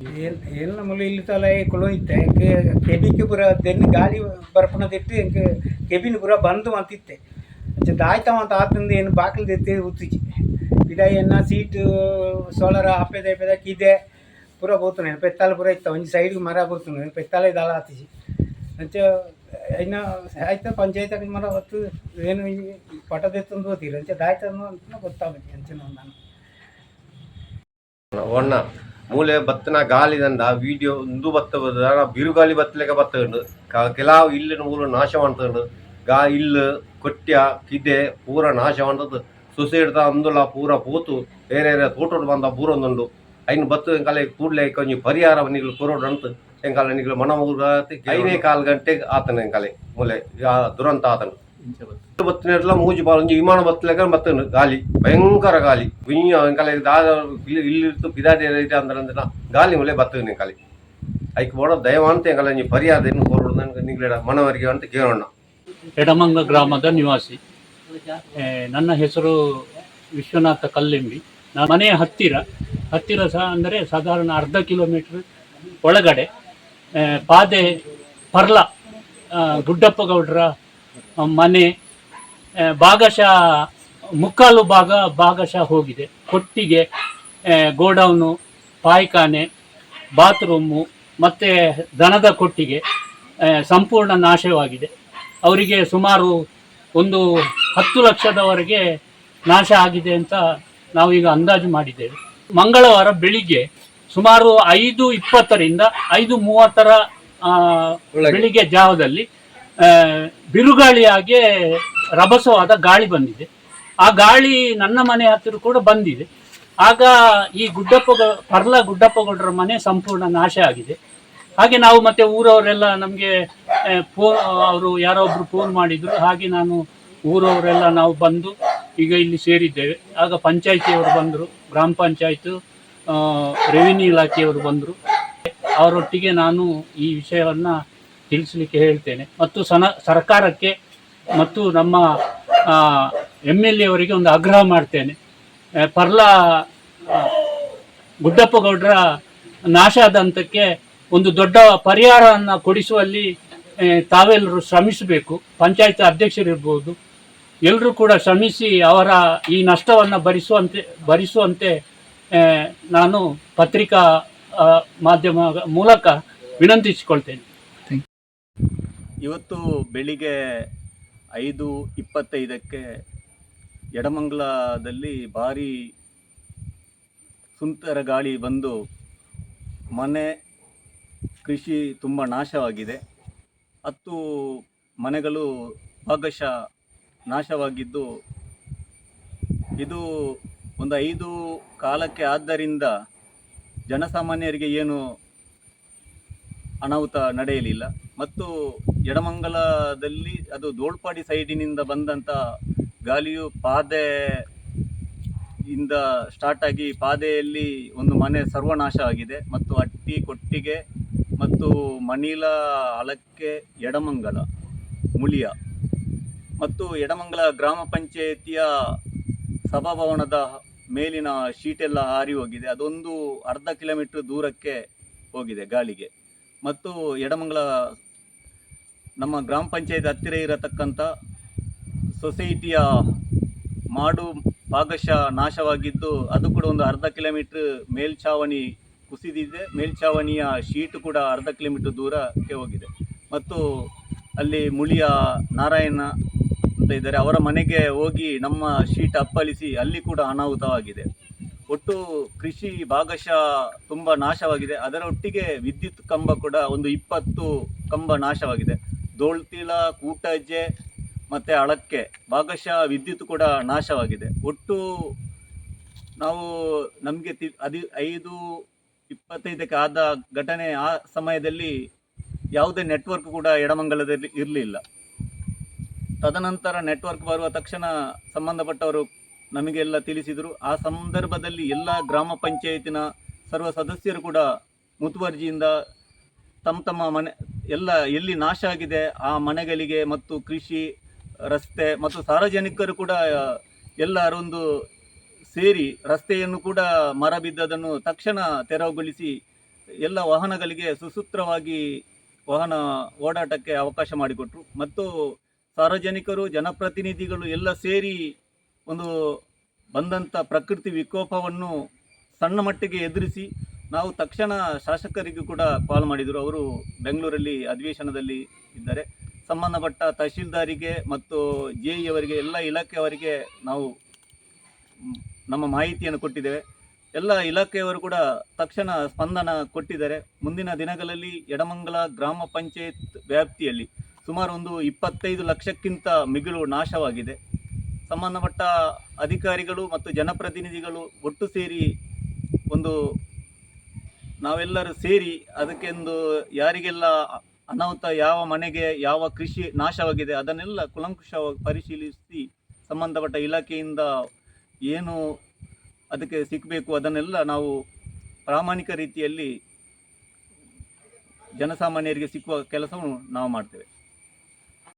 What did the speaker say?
ಎಲ್ಲ ಮುಲ ಇಲ್ಲಿ ತಲ ಕೊಳೋಯಿತ್ತೆ ಕೆಬಿಗೆ ಪೂರ ದೆನ್ ಗಾಳಿ ಬರ್ಪಣದಿಟ್ಟು ಎಂಕ್ ಕೆಬಿನ ಪೂರ ಬಂದು ಅಂತಿತ್ತೆ ಅಂಚೆ ದಾಯ್ತ ಅಂತ ಆತಂದು ಏನು ಬಾಗಿಲು ದೆತ್ತೆ ಉತ್ತಿಜಿ ಇಡ ಎನ್ನ ಸೀಟ್ ಸೋಲಾರ ಆಪೆದ ಆಪೆದ ಕಿದೆ ಪೂರ ಬೋತುನೆ ಪೆತ್ತಾಲ ಪೂರ ಇತ್ತ ಒಂಜಿ ಸೈಡ್ಗೆ ಮರ ಬೋತುನೆ ಪೆತ್ತಾಲ ದಾಳ ಆತಿಜಿ ಅಂಚೆ ಇನ್ನ ಆಯ್ತ ಪಂಚಾಯತ್ ಮರ ಹೊತ್ತು ಏನು ಈ ಪಟದೆತ್ತಂದು ಹೋತಿಲ್ಲ ಅಂಚೆ ದಾಯ್ತ ಅಂತ ಗೊತ್ತಾಗುತ್ತೆ ಅಂಚೆ ನಾನು ಒಣ್ಣ ಮೂಲೆ ಬತ್ತನ ಗಾಲಿ ದಂಡ ವಿಡಿಯೋ ಉಂದು ಬತ್ತ ಬಿರುಗಾಲಿ ಬತ್ತಲೆಗ ಬತ್ತಂಡು ಕೆಲವು ಇಲ್ಲಿನ ಮೂಲ ನಾಶ ಮಾಡ್ತಂಡು ಗಾ ಇಲ್ಲ, ಕೊಟ್ಯ, ಕಿದೆ ಪೂರ ನಾಶ ಮಾಡ್ತದ. ಸೊಸೈಡ್ ಅಂದುಲ ಪೂರ ಪೂತು ಬೇರೆ ಬೇರೆ ತೋಟೋಡು ಬಂದ ಪೂರ ಒಂದುಂಡು. ಐನು ಬತ್ತು ಕೂಡಲೇ ಕೊಂಚ ಪರಿಹಾರ ನಿಗ್ಲು ಕೊರೋಡು ಅಂತ, ಎಂಕಾಲ ನಿಗ್ಲು ಮನ ಮೂರ ಐದೇ ಕಾಲು ಗಂಟೆಗೆ ಆತನ ಎಂಕಾಲೆ, ಮೂಲೆ ದುರಂತ ಆತನು. ಬತ್ತಿನೆಲ್ಲ ಮೂಜಿ ಬಾಲ್ ಒಂಜಿ ವಿಮಾನ ಬತ್ತಲೆಗ ಮತ್ತೆ ಗಾಳಿ ಭಯಂಕರ ಗಾಲಿ. ದಾದ ಇಲ್ಲಿ ಇಲ್ಲಿರ್ತು ಪಿದಾಡಿ ಇದೆ ಅಂದ್ರೆ ಗಾಳಿ ಮುಲೆ ಬತ್ತನು ಕಾಲಿ ಐಕ್ ಬೋಡ, ದಯವಂತ ಎಂಕಲ ನೀ ಪರಿಹಾರ ಏನು ನಿಗ್ಲೇಡ, ಮನವರಿಗೆ ಅಂತ ಕೇಳೋಣ. ಎಡಮಂಗ ಗ್ರಾಮದ ನಿವಾಸಿ. ನನ್ನ ಹೆಸರು ವಿಶ್ವನಾಥ ಕಲ್ಲಿಂಬಿ. ನನ್ನ ಮನೆಯ ಹತ್ತಿರ. ಹತ್ತಿರ ಸಹ ಅಂದರೆ ಸಾಧಾರಣ ಅರ್ಧ ಕಿಲೋಮೀಟರ್ ಒಳಗಡೆ. ಪಾದೆ ಪರ್ಲ ಗುಡ್ಡಪ್ಪಗೌಡ್ರ ಗುಡ್ಡಪ್ಪ ಗೌಡ್ರ ಮನೆ ಭಾಗಶಃ ಮುಕ್ಕಾಲು ಭಾಗ ಭಾಗಶಃ ಹೋಗಿದೆ. ಕೊಟ್ಟಿಗೆ ಗೋಡೌನು ಪಾಯ್ಖಾನೆ ಬಾತ್ರೂಮು ಮತ್ತು ದನದ ಕೊಟ್ಟಿಗೆ ಸಂಪೂರ್ಣ ನಾಶವಾಗಿದೆ. ಅವರಿಗೆ ಸುಮಾರು ಒಂದು ಹತ್ತು ಲಕ್ಷದವರೆಗೆ ನಾಶ ಆಗಿದೆ ಅಂತ ನಾವೀಗ ಅಂದಾಜು ಮಾಡಿದ್ದೇವೆ. ಮಂಗಳವಾರ ಬೆಳಿಗ್ಗೆ ಸುಮಾರು ಐದು ಇಪ್ಪತ್ತರಿಂದ ಐದು ಮೂವತ್ತರ ಬೆಳಿಗ್ಗೆ ಜಾವದಲ್ಲಿ ಬಿರುಗಾಳಿಯಾಗೆ ರಭಸವಾದ ಗಾಳಿ ಬಂದಿದೆ. ಆ ಗಾಳಿ ನನ್ನ ಮನೆ ಹತ್ತಿರ ಕೂಡ ಬಂದಿದೆ. ಆಗ ಈ ಗುಡ್ಡಪ್ಪ ಪರ್ಲ ಗುಡ್ಡಪ್ಪಗೌಡರ ಮನೆ ಸಂಪೂರ್ಣ ನಾಶ ಆಗಿದೆ. ಹಾಗೆ ನಾವು ಮತ್ತೆ ಊರವರೆಲ್ಲ ನಮಗೆ ಫೋನ್ ಅವರು ಯಾರೋ ಒಬ್ರು ಫೋನ್ ಮಾಡಿದ್ರು. ಹಾಗೆ ನಾನು ಊರವರೆಲ್ಲ ನಾವು ಬಂದು ಈಗ ಇಲ್ಲಿ ಸೇರಿದ್ದೇವೆ. ಆಗ ಪಂಚಾಯಿತಿಯವರು ಬಂದರು, ಗ್ರಾಮ ಪಂಚಾಯತ್ ರೆವಿನ್ಯೂ ಇಲಾಖೆಯವರು ಬಂದರು. ಅವರೊಟ್ಟಿಗೆ ನಾನು ಈ ವಿಷಯವನ್ನು ತಿಳಿಸಲಿಕ್ಕೆ ಹೇಳ್ತೇನೆ. ಮತ್ತು ಸನ, ಸರ್ಕಾರಕ್ಕೆ ಮತ್ತು ನಮ್ಮ ಎಂ ಎಲ್ ಎ ಅವರಿಗೆ ಒಂದು ಆಗ್ರಹ ಮಾಡ್ತೇನೆ. ಪರ್ಲಾ ಗುಡ್ಡಪ್ಪಗೌಡರ ನಾಶ ಆದಂತಕ್ಕೆ ಒಂದು ದೊಡ್ಡ ಪರಿಹಾರವನ್ನು ಕೊಡಿಸುವಲ್ಲಿ ತಾವೆಲ್ಲರೂ ಶ್ರಮಿಸಬೇಕು. ಪಂಚಾಯತ್ ಅಧ್ಯಕ್ಷರಿರ್ಬೋದು. ಎಲ್ಲರೂ ಕೂಡ ಶ್ರಮಿಸಿ ಅವರ ಈ ನಷ್ಟವನ್ನು ಭರಿಸುವಂತೆ ಭರಿಸುವಂತೆ ನಾನು ಪತ್ರಿಕಾ ಮಾಧ್ಯಮ ಮೂಲಕ ವಿನಂತಿಸಿಕೊಳ್ತೇನೆ. ಇವತ್ತು ಬೆಳಿಗ್ಗೆ ಐದು ಇಪ್ಪತ್ತೈದಕ್ಕೆ ಎಡಮಂಗ್ಲದಲ್ಲಿ ಭಾರಿ ಸುಂತರ ಗಾಳಿ ಬಂದು ಮನೆ ಕೃಷಿ ತುಂಬ ನಾಶವಾಗಿದೆ. ಹತ್ತು ಮನೆಗಳು ಭಾಗಶಃ ನಾಶವಾಗಿದ್ದು, ಇದು ಒಂದು ಐದು ಕಾಲಕ್ಕೆ ಆದ್ದರಿಂದ ಜನಸಾಮಾನ್ಯರಿಗೆ ಏನು ಅನಾಹುತ ನಡೆಯಲಿಲ್ಲ. ಮತ್ತು ಎಡಮಂಗಲದಲ್ಲಿ ಅದು ದೋಳ್ಪಾಡಿ ಸೈಡಿನಿಂದ ಬಂದಂಥ ಗಾಳಿಯು ಪಾದೆ ಇಂದ ಸ್ಟಾರ್ಟ್ ಆಗಿ ಪಾದೆಯಲ್ಲಿ ಒಂದು ಮನೆ ಸರ್ವನಾಶ ಆಗಿದೆ ಮತ್ತು ಅಟ್ಟಿ, ಕೊಟ್ಟಿಗೆ ಮತ್ತು ಮಣಿಲ ಅಲಕ್ಕೆ ಎಡಮಂಗಲ, ಮುಳಿಯ. ಮತ್ತು ಎಡಮಂಗಲ ಗ್ರಾಮ ಪಂಚಾಯಿತಿಯ ಸಭಾಭವನದ ಮೇಲಿನ ಶೀಟೆಲ್ಲ ಹಾರಿ ಹೋಗಿದೆ. ಅದೊಂದು ಅರ್ಧ ಕಿಲೋಮೀಟರ್ ದೂರಕ್ಕೆ ಹೋಗಿದೆ ಗಾಳಿಗೆ ಮತ್ತು ಎಡಮಂಗಲ ನಮ್ಮ ಗ್ರಾಮ ಪಂಚಾಯತ್ ಹತ್ತಿರ ಇರತಕ್ಕಂಥ ಸೊಸೈಟಿಯ ಮಾಡು ಭಾಗಶಃ ನಾಶವಾಗಿದ್ದು, ಅದು ಕೂಡ ಒಂದು ಅರ್ಧ ಕಿಲೋಮೀಟ್ರ್ ಮೇಲ್ಛಾವಣಿ ಕುಸಿದಿದೆ. ಮೇಲ್ಛಾವಣಿಯ ಶೀಟು ಕೂಡ ಅರ್ಧ ಕಿಲೋಮೀಟ್ರ್ ದೂರಕ್ಕೆ ಹೋಗಿದೆ. ಮತ್ತು ಅಲ್ಲಿ ಮುಳಿಯ ನಾರಾಯಣ ಅಂತ ಇದ್ದಾರೆ. ಅವರ ಮನೆಗೆ ಹೋಗಿ ನಮ್ಮ ಶೀಟ್ ಅಪ್ಪಳಿಸಿ ಅಲ್ಲಿ ಕೂಡ ಅನಾಹುತವಾಗಿದೆ. ಒಟ್ಟು ಕೃಷಿ ಭಾಗಶಃ ತುಂಬ ನಾಶವಾಗಿದೆ. ಅದರೊಟ್ಟಿಗೆ ವಿದ್ಯುತ್ ಕಂಬ ಕೂಡ ಒಂದು ಇಪ್ಪತ್ತು ಕಂಬ ನಾಶವಾಗಿದೆ. ದೋಳ್ತಿಲ ಕೂಟಜ್ಜೆ ಮತ್ತು ಅಳಕ್ಕೆ ಭಾಗಶಃ ವಿದ್ಯುತ್ ಕೂಡ ನಾಶವಾಗಿದೆ. ಒಟ್ಟು ನಾವು ನಮಗೆ ತಿ ಅದಿ ಐದು ಇಪ್ಪತ್ತೈದಕ್ಕೆ ಆದ ಘಟನೆ ಆ ಸಮಯದಲ್ಲಿ ಯಾವುದೇ ನೆಟ್ವರ್ಕ್ ಕೂಡ ಎಡಮಂಗಲದಲ್ಲಿ ಇರಲಿಲ್ಲ. ತದನಂತರ ನೆಟ್ವರ್ಕ್ ಬರುವ ತಕ್ಷಣ ಸಂಬಂಧಪಟ್ಟವರು ನಮಗೆಲ್ಲ ತಿಳಿಸಿದರು. ಆ ಸಂದರ್ಭದಲ್ಲಿ ಎಲ್ಲ ಗ್ರಾಮ ಪಂಚಾಯತಿನ ಸರ್ವ ಸದಸ್ಯರು ಕೂಡ ಮುತುವರ್ಜಿಯಿಂದ ತಮ್ಮ ತಮ್ಮ ಮನೆ ಎಲ್ಲ ಎಲ್ಲಿ ನಾಶ ಆಗಿದೆ, ಆ ಮನೆಗಳಿಗೆ ಮತ್ತು ಕೃಷಿ, ರಸ್ತೆ ಮತ್ತು ಸಾರ್ವಜನಿಕರು ಕೂಡ ಎಲ್ಲರೊಂದು ಸೇರಿ ರಸ್ತೆಯನ್ನು ಕೂಡ ಮರ ಬಿದ್ದದನ್ನು ತಕ್ಷಣ ತೆರವುಗೊಳಿಸಿ ಎಲ್ಲ ವಾಹನಗಳಿಗೆ ಸುಸೂತ್ರವಾಗಿ ವಾಹನ ಓಡಾಟಕ್ಕೆ ಅವಕಾಶ ಮಾಡಿಕೊಟ್ರು. ಮತ್ತು ಸಾರ್ವಜನಿಕರು, ಜನಪ್ರತಿನಿಧಿಗಳು ಎಲ್ಲ ಸೇರಿ ಒಂದು ಬಂದಂಥ ಪ್ರಕೃತಿ ವಿಕೋಪವನ್ನು ಸಣ್ಣ ಮಟ್ಟಿಗೆ ಎದುರಿಸಿ ನಾವು ತಕ್ಷಣ ಶಾಸಕರಿಗೂ ಕೂಡ ಕಾಲ್ ಮಾಡಿದರು. ಅವರು ಬೆಂಗಳೂರಲ್ಲಿ ಅಧಿವೇಶನದಲ್ಲಿ ಇದ್ದಾರೆ. ಸಂಬಂಧಪಟ್ಟ ತಹಶೀಲ್ದಾರಿಗೆ ಮತ್ತು ಜೆ ಇ ಅವರಿಗೆ, ಎಲ್ಲ ಇಲಾಖೆಯವರಿಗೆ ನಾವು ನಮ್ಮ ಮಾಹಿತಿಯನ್ನು ಕೊಟ್ಟಿದ್ದೇವೆ. ಎಲ್ಲ ಇಲಾಖೆಯವರು ಕೂಡ ತಕ್ಷಣ ಸ್ಪಂದನ ಕೊಟ್ಟಿದ್ದಾರೆ. ಮುಂದಿನ ದಿನಗಳಲ್ಲಿ ಎಡಮಂಗಲ ಗ್ರಾಮ ಪಂಚಾಯತ್ ವ್ಯಾಪ್ತಿಯಲ್ಲಿ ಸುಮಾರು ಒಂದು ಇಪ್ಪತ್ತೈದು ಲಕ್ಷಕ್ಕಿಂತ ಮಿಗಿಲು ನಾಶವಾಗಿದೆ. ಸಂಬಂಧಪಟ್ಟ ಅಧಿಕಾರಿಗಳು ಮತ್ತು ಜನಪ್ರತಿನಿಧಿಗಳು ಒಟ್ಟು ಸೇರಿ ಒಂದು ನಾವೆಲ್ಲರೂ ಸೇರಿ ಅದಕ್ಕೆಂದು ಯಾರಿಗೆಲ್ಲ ಅನಾಹುತ ಯಾವ ಮನೆಗೆ ಯಾವ ಕೃಷಿ ನಾಶವಾಗಿದೆ ಅದನ್ನೆಲ್ಲ ಕುಲಂಕುಷವಾಗಿ ಪರಿಶೀಲಿಸಿ ಸಂಬಂಧಪಟ್ಟ ಇಲಾಖೆಯಿಂದ ಏನು ಅದಕ್ಕೆ ಸಿಕ್ಕಬೇಕು ಅದನ್ನೆಲ್ಲ ನಾವು ಪ್ರಾಮಾಣಿಕ ರೀತಿಯಲ್ಲಿ ಜನಸಾಮಾನ್ಯರಿಗೆ ಸಿಕ್ಕುವ ಕೆಲಸವನ್ನು ನಾವು ಮಾಡ್ತೇವೆ.